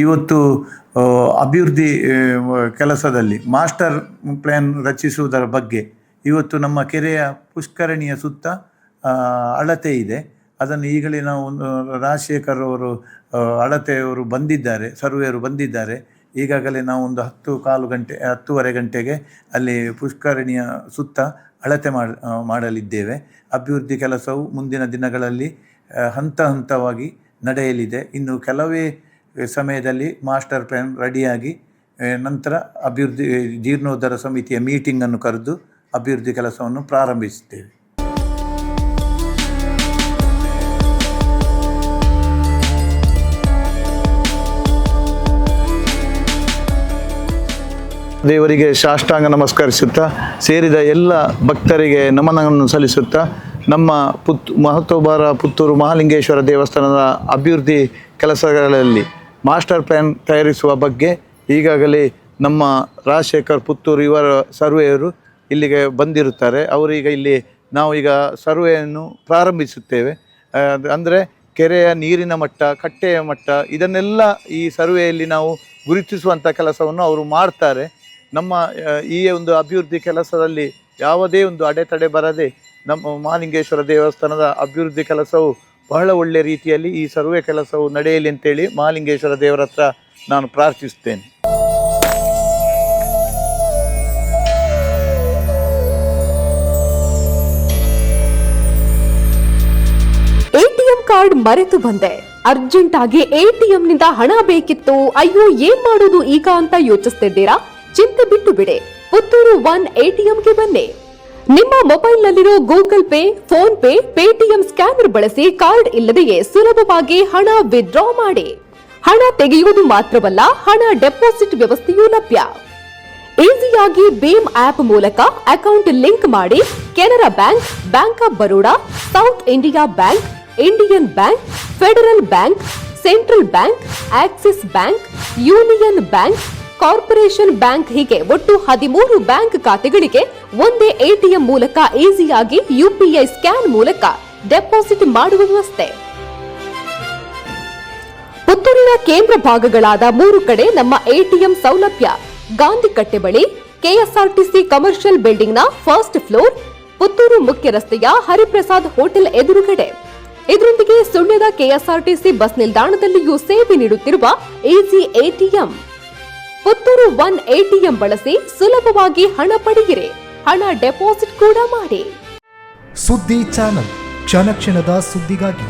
ಇವತ್ತು ಅಭಿವೃದ್ಧಿ ಕೆಲಸದಲ್ಲಿ ಮಾಸ್ಟರ್ ಪ್ಲ್ಯಾನ್ ರಚಿಸುವುದರ ಬಗ್ಗೆ ಇವತ್ತು ನಮ್ಮ ಕೆರೆಯ ಪುಷ್ಕರಣಿಯ ಸುತ್ತ ಅಳತೆ ಇದೆ. ಅದನ್ನು ಈಗಲೇ ನಾವು ಒಂದು, ರಾಜಶೇಖರ್ ಅವರು ಅಳತೆಯವರು ಬಂದಿದ್ದಾರೆ ಸರ್ವೆಯವರು ಬಂದಿದ್ದಾರೆ. ಈಗಾಗಲೇ ನಾವು ಒಂದು ಹತ್ತು ಕಾಲು ಗಂಟೆ, ಹತ್ತೂವರೆ ಗಂಟೆಗೆ ಅಲ್ಲಿ ಪುಷ್ಕರಣಿಯ ಸುತ್ತ ಅಳತೆ ಮಾಡಲಿದ್ದೇವೆ. ಅಭಿವೃದ್ಧಿ ಕೆಲಸವು ಮುಂದಿನ ದಿನಗಳಲ್ಲಿ ಹಂತ ಹಂತವಾಗಿ ನಡೆಯಲಿದೆ. ಇನ್ನು ಕೆಲವೇ ಸಮಯದಲ್ಲಿ ಮಾಸ್ಟರ್ ಪ್ಲ್ಯಾನ್ ರೆಡಿಯಾಗಿ ನಂತರ ಅಭಿವೃದ್ಧಿ ಜೀರ್ಣೋದ್ಧಾರ ಸಮಿತಿಯ ಮೀಟಿಂಗನ್ನು ಕರೆದು ಅಭಿವೃದ್ಧಿ ಕೆಲಸವನ್ನು ಪ್ರಾರಂಭಿಸುತ್ತೇವೆ. ದೇವರಿಗೆ ಸಾಷ್ಟಾಂಗ ನಮಸ್ಕರಿಸುತ್ತಾ, ಸೇರಿದ ಎಲ್ಲ ಭಕ್ತರಿಗೆ ನಮನವನ್ನು ಸಲ್ಲಿಸುತ್ತಾ, ನಮ್ಮ ಪುತ್ ಮಹತ್ವಬಾರ ಪುತ್ತೂರು ಮಹಾಲಿಂಗೇಶ್ವರ ದೇವಸ್ಥಾನದ ಅಭಿವೃದ್ಧಿ ಕೆಲಸಗಳಲ್ಲಿ ಮಾಸ್ಟರ್ ಪ್ಲ್ಯಾನ್ ತಯಾರಿಸುವ ಬಗ್ಗೆ ಈಗಾಗಲೇ ನಮ್ಮ ರಾಜಶೇಖರ್ ಪುತ್ತೂರು ಇವರ ಸರ್ವೆಯವರು ಇಲ್ಲಿಗೆ ಬಂದಿರುತ್ತಾರೆ. ಅವರೀಗ ಇಲ್ಲಿ ನಾವು ಈಗ ಸರ್ವೆಯನ್ನು ಪ್ರಾರಂಭಿಸುತ್ತೇವೆ. ಅಂದರೆ ಕೆರೆಯ ನೀರಿನ ಮಟ್ಟ, ಕಟ್ಟೆಯ ಮಟ್ಟ, ಇದನ್ನೆಲ್ಲ ಈ ಸರ್ವೆಯಲ್ಲಿ ನಾವು ಗುರುತಿಸುವಂಥ ಕೆಲಸವನ್ನು ಅವರು ಮಾಡ್ತಾರೆ. ನಮ್ಮ ಈ ಒಂದು ಅಭಿವೃದ್ಧಿ ಕೆಲಸದಲ್ಲಿ ಯಾವುದೇ ಒಂದು ಅಡೆತಡೆ ಬರದೆ ನಮ್ಮ ಮಹಾಲಿಂಗೇಶ್ವರ ದೇವಸ್ಥಾನದ ಅಭಿವೃದ್ಧಿ ಕೆಲಸವು ಬಹಳ ಒಳ್ಳೆ ರೀತಿಯಲ್ಲಿ ಈ ಸರ್ವೆ ಕೆಲಸವು ನಡೆಯಲಿ ಅಂತೇಳಿ ಮಹಾಲಿಂಗೇಶ್ವರ ದೇವರ ಹತ್ರ ನಾನು ಪ್ರಾರ್ಥಿಸುತ್ತೇನೆ. ಎಟಿಎಂ ಕಾರ್ಡ್ ಮರೆತು ಬಂದೆ. ಅರ್ಜೆಂಟ್ ಆಗಿ ಎಟಿಎಂ ನಿಂದ ಹಣ ಬೇಕಿತ್ತು. ಅಯ್ಯೋ, ಏನ್ ಮಾಡೋದು ಈಗ ಅಂತ ಯೋಚಿಸ್ತಿದ್ದೀರಾ? ಚಿಂತೆ ಬಿಟ್ಟು ಬಿಡಿ. ಪುತ್ತೂರು ಒನ್ ಎಟಿಎಂಗೆ ಬನ್ನಿ. ನಿಮ್ಮ ಮೊಬೈಲ್ನಲ್ಲಿರೋ Google Pay, PhonePe, Paytm scanner ಬಳಸಿ ಕಾರ್ಡ್ ಇಲ್ಲದೆಯೇ ಸುಲಭವಾಗಿ ಹಣ ವಿತ್ಡ್ರಾ ಮಾಡಿ. ಹಣ ತೆಗೆಯುವುದು ಮಾತ್ರವಲ್ಲ, ಹಣ ಡೆಪಾಸಿಟ್ ವ್ಯವಸ್ಥೆಯೂ ಲಭ್ಯ. ಈಸಿಯಾಗಿ ಭೀಮ್ ಆಪ್ ಮೂಲಕ ಅಕೌಂಟ್ ಲಿಂಕ್ ಮಾಡಿ Canara bank bank of Baroda, south India bank, Indian bank, federal bank, central bank, Axis bank, union bank corporation bank ಹೀಗೆ ಒಟ್ಟು ಹದಿಮೂರು ಬ್ಯಾಂಕ್ ಖಾತೆಗಳಿಗೆ ಒಂದೇ ಎಟಿಎಂ ಮೂಲಕ ಈಸಿಯಾಗಿ ಯುಪಿಐ ಸ್ಕ್ಯಾನ್ ಮೂಲಕ ಡೆಪಾಸಿಟ್ ಮಾಡುವ ವ್ಯವಸ್ಥೆ. ಪುತ್ತೂರಿನ ಕೇಂದ್ರ ಭಾಗಗಳಾದ ಮೂರು ಕಡೆ ನಮ್ಮ ಎಟಿಎಂ ಸೌಲಭ್ಯ. ಗಾಂಧಿ ಕಟ್ಟೆ ಬಳಿ ಕೆಎಸ್ಆರ್ಟಿಸಿ ಕಮರ್ಷಿಯಲ್ ಬಿಲ್ಡಿಂಗ್ನ ಫಸ್ಟ್ ಫ್ಲೋರ್, ಪುತ್ತೂರು ಮುಖ್ಯ ರಸ್ತೆಯ ಹರಿಪ್ರಸಾದ್ ಹೋಟೆಲ್ ಎದುರುಗಡೆ. ಇದರೊಂದಿಗೆ ಸುಳ್ಯದ ಕೆಎಸ್ಆರ್ಟಿಸಿ ಬಸ್ ನಿಲ್ದಾಣದಲ್ಲಿಯೂ ಸೇವೆ ನೀಡುತ್ತಿರುವ easy ATM. Puttur one ATM ಬಳಸಿ ಸುಲಭವಾಗಿ ಹಣ ಪಡೆಯಿರಿ. ಹಣ ಡೆಪಾಸಿಟ್ ಕೂಡ ಮಾಡಿ. ಸುದ್ದಿ ಚಾನಲ್ ಕ್ಷಣ ಕ್ಷಣದ ಸುದ್ದಿಗಾಗಿ